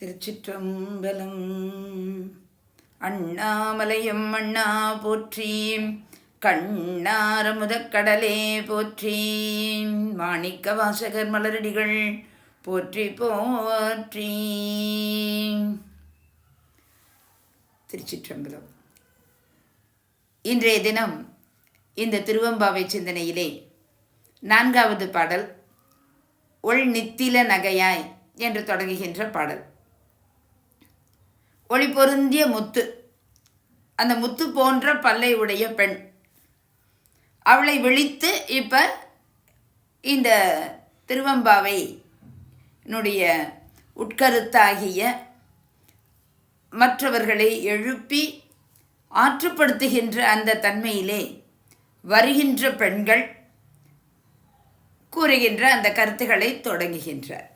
திருச்சிற்றம்பலம். அண்ணாமலையம் அண்ணா போற்றி. கண்ணார முதக்கடலே போற்றி. மாணிக்க வாசகர் மலரடிகள் போற்றி போற்றி. திருச்சிற்றம்பலம். இன்றைய தினம் இந்த திருவம்பாவை சிந்தனையிலே நான்காவது பாடல் ஒள் நித்தில நகையாய் என்று தொடங்குகின்ற பாடல். ஒளி பொருந்திய முத்து. அந்த முத்து போன்ற பல்லை உடைய பெண். அவளை விழித்து இப்போ இந்த திருவம்பாவை என்னுடைய உட்கருத்தாகிய மற்றவர்களை எழுப்பி ஆற்றுப்படுத்துகின்ற அந்த தன்மையிலே வருகின்ற பெண்கள் கூறுகின்ற அந்த கருத்துக்களை தொடங்குகின்றார்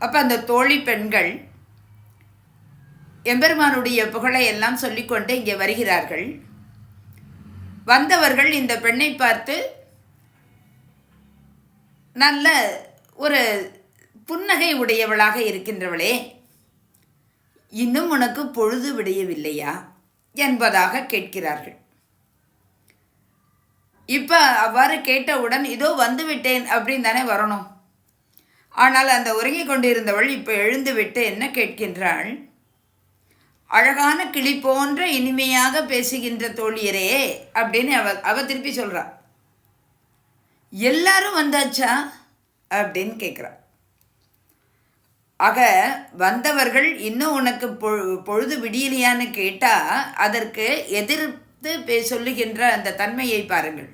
அப்போ அந்த தோழி பெண்கள் எம்பெருமானுடைய புகழை எல்லாம் சொல்லிக்கொண்டு இங்கே வருகிறார்கள். வந்தவர்கள் இந்த பெண்ணை பார்த்து நல்ல ஒரு புன்னகை உடையவளாக இருக்கின்றவளே இன்னும் உனக்கு பொழுது விடையவில்லையா? என்பதாக கேட்கிறார்கள். இப்போ அவ்வாறு கேட்டவுடன் இதோ வந்துவிட்டேன் அப்படின்னு தானே வரணும். ஆனால் அந்த உறங்கிக் கொண்டிருந்தவள் இப்போ எழுந்துவிட்டு என்ன கேட்கின்றாள்? அழகான கிளி போன்ற இனிமையாக பேசுகின்ற தோழியரே அப்படின்னு அவ அவ திருப்பி சொல்கிறா எல்லாரும் வந்தாச்சா? அப்படின்னு கேட்குறா ஆக வந்தவர்கள் இன்னும் உனக்கு பொழுது விடியலையான்னு கேட்டால் அதற்கு எதிர்த்து பே சொல்லுகின்ற அந்த தன்மையை பாருங்கள்.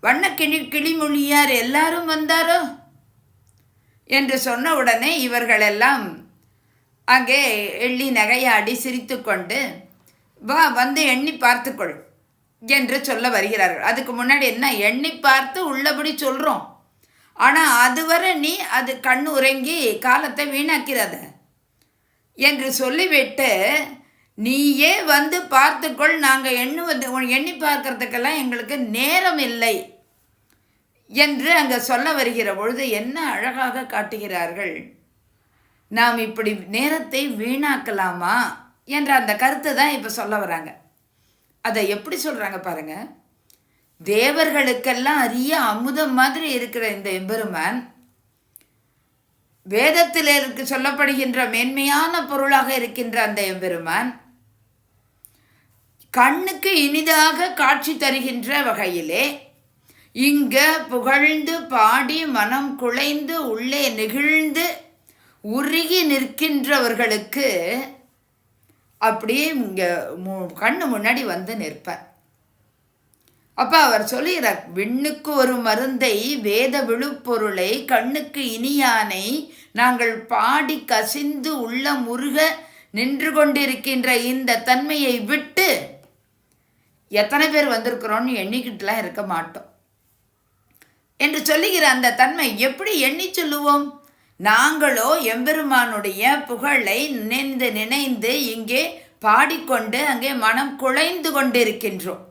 வண்ண கிளி கிளிமொழியார் எல்லாரும் வந்தாரோ? என்று சொன்ன உடனே இவர்களெல்லாம் அங்கே எள்ளி நகையாடி சிரித்து கொண்டு வா வந்து எண்ணி பார்த்துக்கொள் என்று சொல்ல வருகிறார்கள். அதுக்கு முன்னாடி என்ன எண்ணி பார்த்து உள்ளபடி சொல்கிறோம் ஆனால் அதுவரை நீ அது கண் உறங்கி காலத்தை வீணாக்கிறாத என்று சொல்லிவிட்டு நீயே வந்து பார்த்துக்கொள். நாங்கள் எண்ணுவது எண்ணி பார்க்கறதுக்கெல்லாம் எங்களுக்கு நேரம் இல்லை என்று அங்கே சொல்ல வருகிற பொழுது என்ன அழகாக காட்டுகிறார்கள். நாம் இப்படி நேரத்தை வீணாக்கலாமா? என்ற அந்த கருத்தை தான் இப்போ சொல்ல வராங்க. அதை எப்படி சொல்கிறாங்க பாருங்க. தேவர்களுக்கெல்லாம் அரிய அமுதம் மாதிரி இருக்கிற இந்த எம்பெருமான் வேதத்தில் இருக்கு சொல்லப்படுகின்ற மேன்மையான பொருளாக இருக்கின்ற அந்த எம்பெருமான் கண்ணுக்கு இனிதாக காட்சி தருகின்ற வகையிலே இங்க புகழ்ந்து பாடி மனம் குலைந்து உள்ளே நெகிழ்ந்து உருகி நிற்கின்றவர்களுக்கு அப்படியே இங்கே கண்ணு முன்னாடி வந்து நிற்பார். அப்போ அவர் சொல்லுகிறார் விண்ணுக்கு ஒரு மருந்தை வேத விழுப்பொருளை கண்ணுக்கு இனியானை நாங்கள் பாடி கசிந்து உள்ள முருக நின்று கொண்டிருக்கின்ற இந்த தன்மையை விட்டு எத்தனை பேர் வந்திருக்கிறோன்னு எண்ணிக்கிட்டுலாம் இருக்க மாட்டோம். என்று சொல்லுகிற அந்த தன்மை எப்படி எண்ணி சொல்லுவோம்? நாங்களோ எம்பெருமானுடைய புகழை நினைந்து நினைந்து இங்கே பாடிக்கொண்டு அங்கே மனம் குலைந்து கொண்டிருக்கின்றோம்.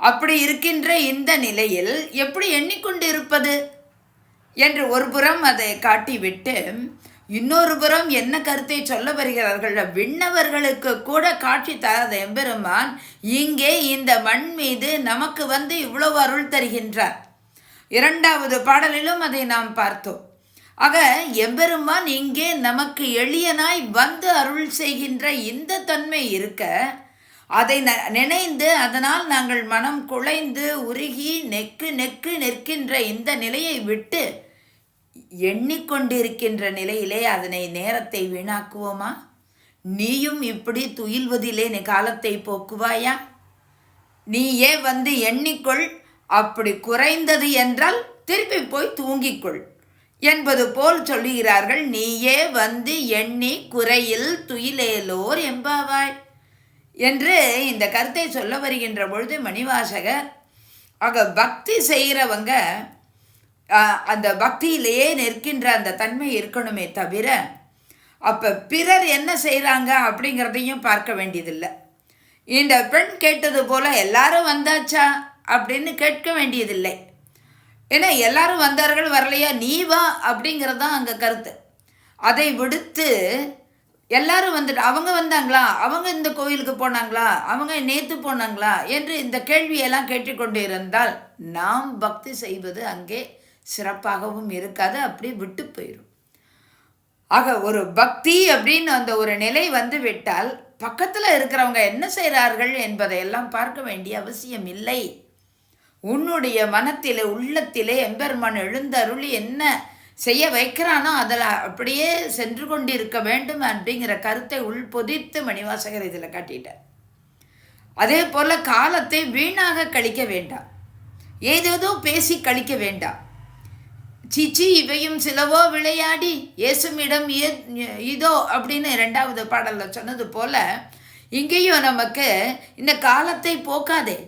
அப்படி இருக்கின்ற இந்த நிலையில் எப்படி எண்ணிக்கொண்டு இருப்பது என்று ஒரு புறம் அதை காட்டிவிட்டு இன்னொரு புறம் என்ன கருத்தை சொல்ல வருகிறார்கள்? விண்ணவர்களுக்கு கூட காட்சி தராத எம்பெருமான் இங்கே இந்த மண் மீது நமக்கு வந்து இவ்வளவு அருள் தருகின்றார். இரண்டாவது பாடலிலும் அதை நாம் பார்த்தோம். ஆக எம்பெருமான் இங்கே நமக்கு எளியனாய் வந்து அருள் செய்கின்ற இந்த தன்மை இருக்க அதை நினைந்து அதனால் நாங்கள் மனம் குலைந்து உருகி நெக்கு நெக்கு நிற்கின்ற இந்த நிலையை விட்டு எண்ணிக்கொண்டிருக்கின்ற நிலையிலே அதனை நேரத்தை வீணாக்குவோமா? நீயும் இப்படி துயில்வதிலே நீ காலத்தை போக்குவாயா நீயே வந்து எண்ணிக்கொள் அப்படி குறைந்தது என்றால் திருப்பி போய் தூங்கிக்கொள். என்பது போல் சொல்லுகிறார்கள் நீயே வந்து எண்ணி குறையில் துயிலேலோர் எம்பாவாய் என்று இந்த கருத்தை சொல்ல வருகின்ற பொழுது மணிவாசகர் ஆக பக்தி செய்கிறவங்க அந்த பக்தியிலேயே நிற்கின்ற அந்த தன்மை இருக்கணுமே தவிர அப்போ பிறர் என்ன செய்கிறாங்க அப்படிங்கிறதையும் பார்க்க வேண்டியதில்லை. இந்த பெண் கேட்டது போல எல்லாரும் வந்தாச்சா? அப்படின்னு கேட்க வேண்டியதில்லை. ஏன்னா எல்லாரும் வந்தார்கள் வரலையா? நீ வா அப்படிங்கிறது தான் அங்கே கருத்து. அதை விடுத்து எல்லாரும் வந்துட்டு அவங்க வந்தாங்களா? அவங்க இந்த கோயிலுக்கு போனாங்களா? அவங்க நேத்து போனாங்களா? என்று இந்த கேள்வியெல்லாம் கேட்டுக்கொண்டு இருந்தால் நாம் பக்தி செய்வது அங்கே சிறப்பாகவும் இருக்காது அப்படி விட்டு போயிடும் ஆக ஒரு பக்தி அப்படின்னு அந்த ஒரு நிலை வந்து விட்டால் பக்கத்தில் இருக்கிறவங்க என்ன செய்கிறார்கள் என்பதையெல்லாம் பார்க்க வேண்டிய அவசியம் இல்லை. உன்னுடைய மனத்திலே உள்ளத்திலே எம்பெருமான் எழுந்தருளி என்ன செய்ய வைக்கிறானோ அதில் அப்படியே சென்று கொண்டிருக்க வேண்டும் அப்படிங்கிற கருத்தை உள்பொதித்து மணிவாசகர் இதில் காட்டிட்டார். அதே போல் காலத்தை வீணாக கழிக்க வேண்டாம். ஏதேதோ பேசி கழிக்க வேண்டாம். சிச்சி இவையும் சிலவோ விளையாடி இயேசுமிடம் இதோ அப்படின்னு ரெண்டாவது பாடலில் சொன்னது போல இங்கேயும் நமக்கு இந்த காலத்தை போக்காதே.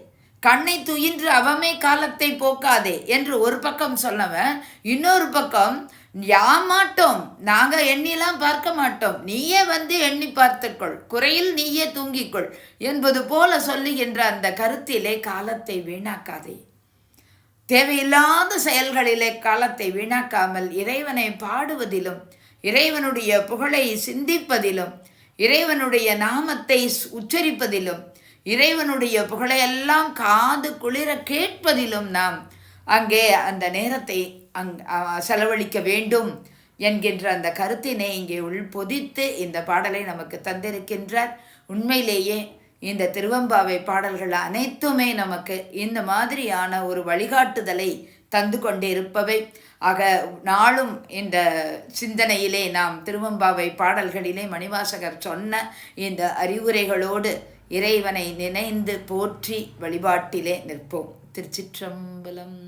கண்ணை துயின்று அவமே காலத்தை போக்காதே என்று ஒரு பக்கம் சொன்னவன் இன்னொரு பக்கம் யாமாட்டோம் நாங்கள் எண்ணிலாம் பார்க்க மாட்டோம் நீயே வந்து எண்ணி பார்த்துக்கொள் குறையில் நீயே தூங்கிக்கொள் என்பது போல சொல்லுகின்ற அந்த கருத்திலே காலத்தை வீணாக்காதே. தேவையில்லாத செயல்களிலே காலத்தை வீணாக்காமல் இறைவனை பாடுவதிலும் இறைவனுடைய புகழை சிந்திப்பதிலும் இறைவனுடைய நாமத்தை உச்சரிப்பதிலும் இறைவனுடைய புகழையெல்லாம் காது குளிர கேட்பதிலும் நாம் அங்கே அந்த நேரத்தை அங் செலவழிக்க வேண்டும் என்கின்ற அந்த கருத்தினை இங்கே உள்பொதித்து இந்த பாடலை நமக்கு தந்திருக்கின்றார். உண்மையிலேயே இந்த திருவம்பாவை பாடல்கள் அனைத்துமே நமக்கு இந்த மாதிரியான ஒரு வழிகாட்டுதலை தந்து கொண்டிருப்பவை. ஆக நாளும் இந்த சிந்தனையிலே நாம் திருவம்பாவை பாடல்களிலே மணிவாசகர் சொன்ன இந்த அறிவுரைகளோடு இறைவனை நினைந்து போற்றி வழிபாட்டிலே நிற்போம். திருச்சிற்றம்பலம்